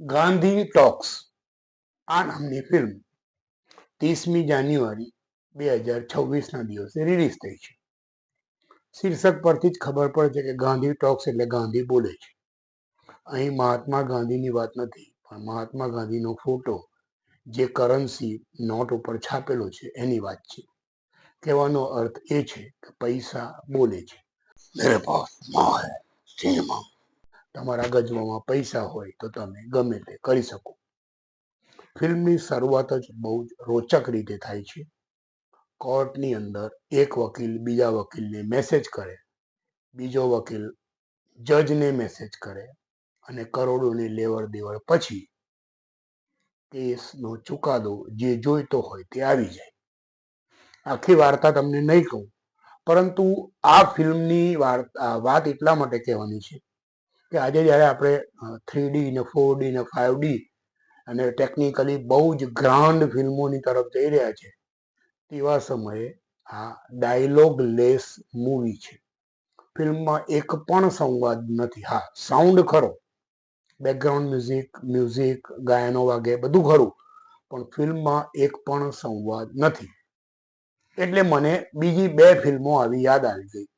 Gandhi talks, આ નામની film ત્રીસમી જાન્યુઆરી બે હજાર છવ્વીસના દિવસે રિલીઝ થઈ છે. શીર્ષક પરથી જ ખબર પડે છે કે ગાંધી ટોક્સ એટલે ગાંધી બોલે છે. અહીં મહાત્મા ગાંધીની વાત નથી, પણ મહાત્મા ગાંધીનો ફોટો જે કરન્સી નોટ ઉપર છાપેલો છે, એની વાત છે. કહેવાનો અર્થ એ છે કે પૈસા બોલે છે. મેરે પાસ સિનેમા તમારા ગજવામાં પૈસા હોય તો તમે ગમે તે કરી શકો. ફિલ્મની શરૂઆત જ બહુ જ રોચક રીતે થાય છે. કોર્ટની અંદર એક વકીલ બીજા વકીલને મેસેજ કરે, બીજો વકીલ જજને મેસેજ કરે અને કરોડોની લેવડ દેવડ પછી કેસનો ચુકાદો જે જોઈતો હોય તે આવી જાય. આખી વાર્તા તમને નહીં કહું, પરંતુ આ ફિલ્મની વાત એટલા માટે કહેવાની છે કે આજે જ્યારે આપણે થ્રી ડી ને ફોર ડી ને ફાઇવ ડી અને ટેકનિકલી બહુ જ ગ્રાન્ડ ફિલ્મોની તરફ જઈ રહ્યા છે, તેવા સમયે આ ડાયલોગ લેસ મૂવી છે. ફિલ્મમાં એક પણ સંવાદ નથી. હા સાઉન્ડ ખરો. બેકગ્રાઉન્ડ મ્યુઝિક મ્યુઝિક ગાયનો વાગે, બધું ખરું, પણ ફિલ્મમાં એક પણ સંવાદ નથી. એટલે મને બીજી બે ફિલ્મો આવી યાદ આવી ગઈ.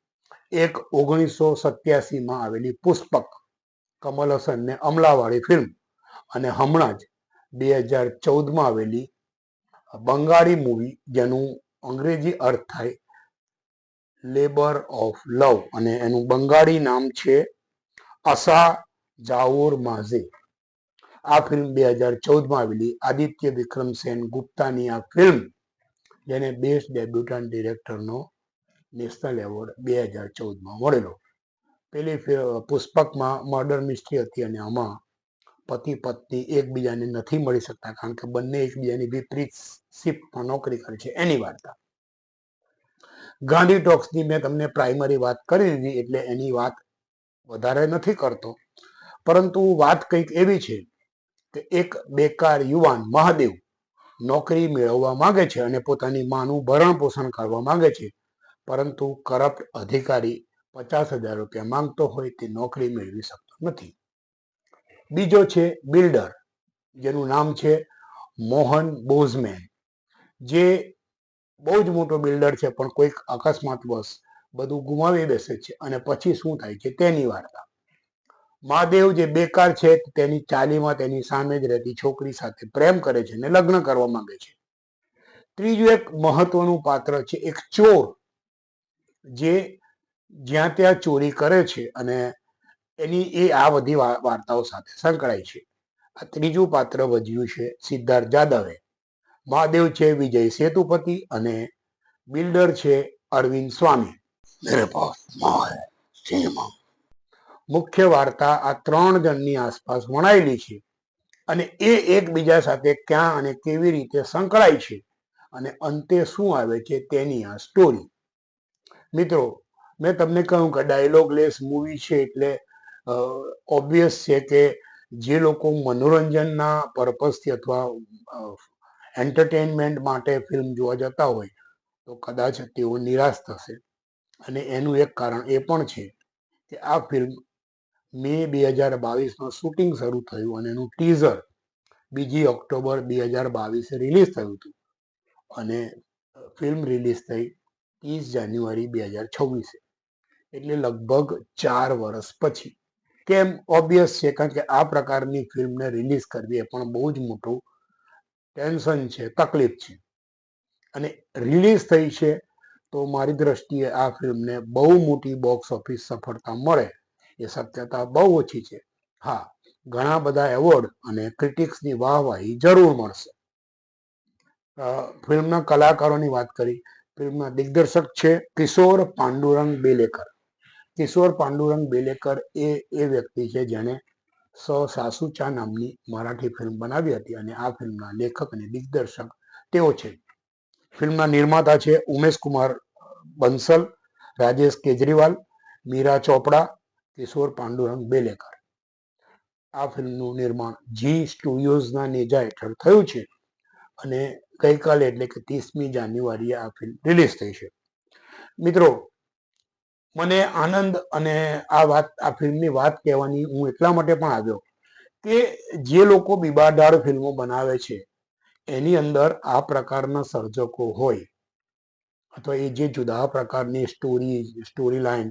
એક ઓગણીસો સત્યાસીમાં આવેલી પુષ્પક કમલ હસનને અમલાવાળી ફિલ્મ અને હમણાં જ બે હજાર ચૌદમાં આવેલી બંગાળી મૂવી જેનું અંગ્રેજી અર્થ થાય લેબર ઓફ લવ અને એનું બંગાળી નામ છે અસા જાઓર માઝે. આ ફિલ્મ બે હજાર ચૌદમાં આવેલી આદિત્ય વિક્રમ સેન ગુપ્તાની આ ફિલ્મ જેને બેસ્ટ ડેબ્યુટન્ટ ડિરેક્ટરનો નેશનલ એવોર્ડ બે હજાર ચૌદમાં મળેલો. પેલી પુષ્પકમાં મર્ડર મિસ્ટ્રી હતી અને આમાં પતિ પત્ની એકબીજાને નથી મળી શકતા કારણ કે બંને એકબીજાની વિપરીત શિફ્ટમાં નોકરી કરે છે. એની વાર્તા. ગાંધી ટોક્સની મેં તમને પ્રાઇમરી વાત કરી દીધી એટલે એની વાત વધારે નથી કરતો. પરંતુ વાત કંઈક એવી છે કે એક બેકાર યુવાન મહાદેવ નોકરી મેળવવા માંગે છે અને પોતાની માનું ભરણ પોષણ કરવા માંગે છે. પરંતુ કરપ્ટ અધિકારી પચાસ હજાર રૂપિયા માંગતો હોય તે નોકરી મેળવી શકતો નથી. બીજો છે બિલ્ડર, જેનું નામ છે મોહન બોઝમેન, જે બહુ જ મોટો બિલ્ડર છે, પણ કોઈક અકસ્માતવશ બધું ગુમાવી બેસે છે અને પછી શું થાય છે તેની વાર્તા. મહાદેવ જે બેકાર છે તેની ચાલીમાં તેની સામે જ રહેતી છોકરી સાથે પ્રેમ કરે છે અને લગ્ન કરવા માંગે છે. ત્રીજું એક મહત્વનું પાત્ર છે એક ચોર, જે જ્યાં ત્યાં ચોરી કરે છે અને એની એ આ બધી વાર્તાઓ સાથે સંકળાય છે. આ ત્રીજું પાત્ર ભજ્યું છે સિદ્ધાર્થ જાદવે. મહાદેવ છે વિજય સેતુપતિ અને બિલ્ડર છે અરવિંદ સ્વામી. મુખ્ય વાર્તા આ ત્રણ જણની આસપાસ વણાયેલી છે અને એ એકબીજા સાથે ક્યાં અને કેવી રીતે સંકળાય છે અને અંતે શું આવે છે તેની આ સ્ટોરી મિત્રો મેં તમને કહ્યું કે ડાયલોગલેસ મૂવી છે એટલે ઓબ્વિયસ છે કે જે લોકો મનોરંજનના પર્પઝથી અથવા એન્ટરટેનમેન્ટ માટે ફિલ્મ જોવા જતા હોય, તો કદાચ તેઓ નિરાશ થશે. અને એનું એક કારણ એ પણ છે કે આ ફિલ્મ મે બે હજાર બાવીસમાં શૂટિંગ શરૂ થયું અને એનું ટીઝર બીજી ઓક્ટોબર બે હજાર બાવીસે રિલીઝ થયું હતું. અને ફિલ્મ રિલીઝ થઈ ત્રીસ જાન્યુઆરી બે હજાર છવ્વીસે. એટલે લગભગ ચાર વર્ષ પછી. કેમ? ઓબ્વિયસ છે, કારણ કે આ પ્રકારની ફિલ્મને રિલીઝ કરવી એ પણ બહુ જ મોટું ટેન્શન છે, તકલીફ છે. અને રિલીઝ થઈ છે, તો મારી દ્રષ્ટિએ આ ફિલ્મને બહુ મોટી બોક્સ ઓફિસ સફળતા મળે. એ શક્યતા બહુ ઓછી છે. હા, ઘણા બધા એવોર્ડ અને ક્રિટિક્સની વાહવાહી જરૂર મળશે. ફિલ્મના કલાકારોની વાત કરી. ફિલ્મના દિગ્દર્શક છે કિશોર પાંડુરંગ બેલેકર. કિશોર પાંડુરંગ બેલેકર એ એ વ્યક્તિ છે જેણે સ સાસુચા નામની મરાઠી ફિલ્મ બનાવી હતી અને આ ફિલ્મના લેખક અને દિગ્દર્શક તેઓ છે. ફિલ્મના નિર્માતા છે ઉમેશ કુમાર બંસલ, રાજેશ કેજરીવાલ, મીરા ચોપડા, કિશોર પાંડુરંગ બેલેકર. આ ફિલ્મનું નિર્માણ જી સ્ટુડિયોઝના નેજા હેઠળ થયું છે અને ગઈકાલે એટલે કે ત્રીસમી જાન્યુઆરીએ આ ફિલ્મ રિલીઝ થઈ છે. મિત્રો મને આનંદ અને આ વાત, આ ફિલ્મની વાત કહેવાની હું એટલા માટે પણ આવ્યો કે જે લોકો બીબાઢાળ ફિલ્મો બનાવે છે, એની અંદર આ પ્રકારના સર્જકો હોય. અથવા એ જે જુદા પ્રકારની story story line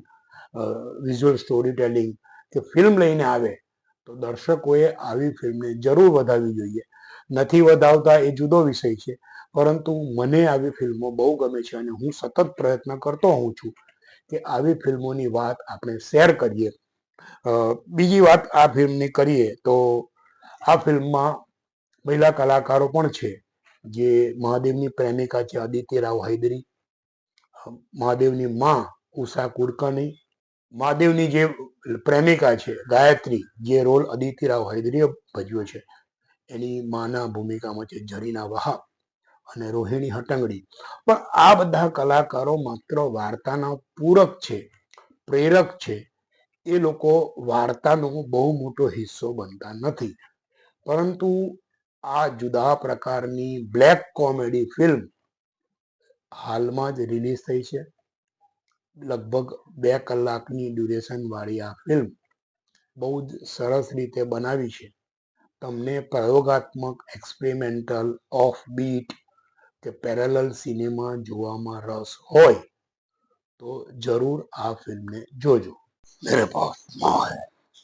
visual story telling કે ફિલ્મ લઈને આવે, તો દર્શકોએ આવી ફિલ્મને જરૂર વધારવી જોઈએ. નથી વધાવતા એ જુદો વિષય છે, પરંતુ મને આવી ફિલ્મો બહુ ગમે છે અને હું સતત પ્રયત્ન કરતો હોઉં છું. કે આવી ફિલ્મોની વાત આપણે શેર કરીએ. બીજી વાત આ ફિલ્મની કરીએ તો આ ફિલ્મમાં મહિલા કલાકારો પણ છે. જે મહાદેવની પ્રેમિકા છે આદિત્ય રાવ હૈદરી મહાદેવની માં ઉષા કુડકાની મહાદેવની જે પ્રેમિકા છે ગાયત્રી, જે રોલ આદિત્ય રાવ હૈદરીએ ભજવ્યો છે. એની માના ભૂમિકામાં છે જરીના વહાબ. અને રોહિણી હટંગડી. પણ આ બધા કલાકારો માત્ર વાર્તાના પૂરક છે, પ્રેરક છે. એ લોકો વાર્તાનો બહુ મોટો હિસ્સો બનતા નથી. પરંતુ આ જુદા પ્રકારની બ્લેક કોમેડી ફિલ્મ હાલમાં જ રિલીઝ થઈ છે. લગભગ બે કલાકની ડ્યુરેશન વાળી આ ફિલ્મ બહુ જ સરસ રીતે બનાવી છે. તમને પ્રયોગાત્મક એક્સપેરિમેન્ટલ ઓફ બીટ કે પેરેલલ સિનેમા જોવામાં રસ હોય તો જરૂર આ ફિલ્મને જોજો. મેરે પાસ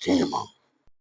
સિનેમા.